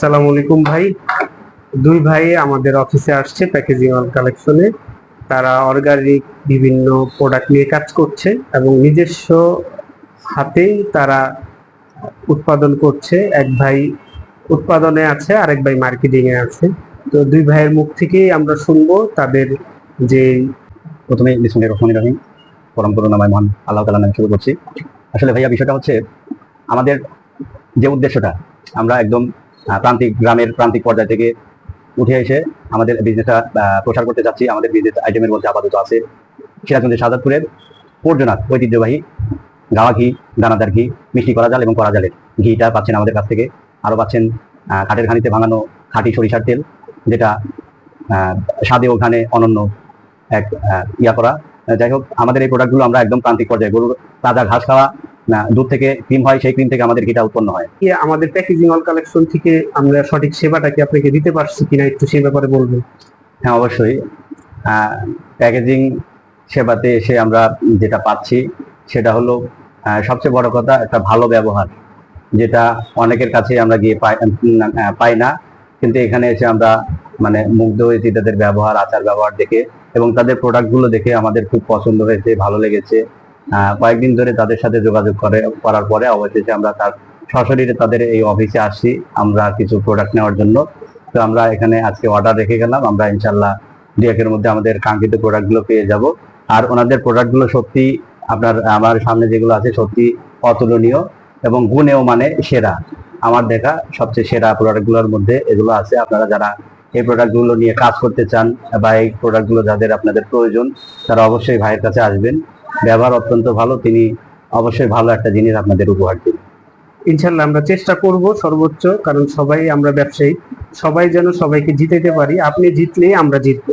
সালাম আলাইকুম ভাই। দুই ভাই আমাদের অফিসে আসছে প্যাকেজিং অল কালেকশনে তারা অর্গানিক বিভিন্ন প্রোডাক্ট নিয়ে কাজ করছে এবং নিজস্ব তারা উৎপাদন করছে। এক ভাই উৎপাদনে আছে আর এক ভাই আছে। তো দুই ভাইয়ের মুখ থেকেই আমরা শুনব তাদের যে প্রথমে বিসমুল্লাহ রহমান রহিম পরম করুণাময় মহান আল্লাহ শুরু করছি। আসলে ভাইয়া, বিষয়টা হচ্ছে আমাদের যে উদ্দেশ্যটা আমরা একদম প্রান্তিক গ্রামের প্রান্তিক পর্যায় থেকে উঠে এসে আমাদের বিজনেসটা প্রসার করতে চাচ্ছি আমাদের বিজনেস আইটেমের মধ্যে আপাতত আছে সিরাজগঞ্জের সাজাদপুরের পর্যনাথ ঐতিহ্যবাহী গাওয়া ঘি, দানাদার ঘি, মিষ্টি করা জাল এবং করা জালের ঘিটা পাচ্ছেন আমাদের কাছ থেকে। আরও পাচ্ছেন খাটের ঘানিতে ভাঙানো খাঁটি সরিষার তেল, যেটা স্বাদে ও ঘানে অনন্য এক ইয়া করা। যাই হোক, আমাদের এই প্রোডাক্টগুলো আমরা একদম প্রান্তিক পর্যায়ে গরুর তাজা ঘাস খাওয়া না, দুধ থেকে ক্রিম হয় সেই ক্রিম থেকে আমাদের ঘিটা উৎপন্ন হয়। কি আমাদের প্যাকেজিং অল কালেকশন থেকে আমরা সঠিক সেবাটা কি আপনাকে দিতে পারছি কিনা একটু সেই ব্যাপারে বলবেন? হ্যাঁ অবশ্যই। প্যাকেজিং সেবাতে এসে আমরা যেটা পাচ্ছি সেটা হলো সবচেয়ে বড় কথা একটা ভালো ব্যবহার যেটা অনেকের কাছে আমরা গিয়ে পাই না। কিন্তু এখানে এসে আমরা মানে মুগ্ধ হয়েছি তাদের ব্যবহার আচার ব্যবহার দেখে এবং তাদের প্রোডাক্টগুলো দেখে আমাদের খুব পছন্দ হয়েছে ভালো লেগেছে। কয়েকদিন ধরে তাদের সাথে যোগাযোগ করে, করার পরে অবশেষে আমরা তার সশরীরে তাদের এই অফিসে আসছি, আমরা কিছু প্রোডাক্ট নেওয়ার জন্য। তো আমরা এখানে আজকে অর্ডার রেখে গেলাম, আমরা ইনশাল্লাহ দু একের মধ্যে আমাদের কাঙ্ক্ষিত প্রোডাক্টগুলো পেয়ে যাব। আর ওনাদের প্রোডাক্টগুলো সত্যি আপনার, আমার সামনে যেগুলো আছে সত্যি অতুলনীয় এবং গুণেও মানে সেরা। আমার দেখা সবচেয়ে সেরা প্রোডাক্টগুলোর মধ্যে এগুলো আছে। আপনারা যারা এই প্রোডাক্টগুলো নিয়ে কাজ করতে চান বা এই প্রোডাক্টগুলো যাদের আপনাদের প্রয়োজন, তারা অবশ্যই ভাইয়ের কাছে আসবেন। ব্যবহার অত্যন্ত ভালো। তিনি অবশ্যই ভালো একটা জিনিস আপনাদের উপহার দিন ইনশাল্লাহ আমরা চেষ্টা করব সর্বোচ্চ, কারণ সবাই আমরা ব্যবসায়ী। সবাই যেন সবাইকে জিতাইতে পারি। আপনি জিতলেই আমরা জিতবো।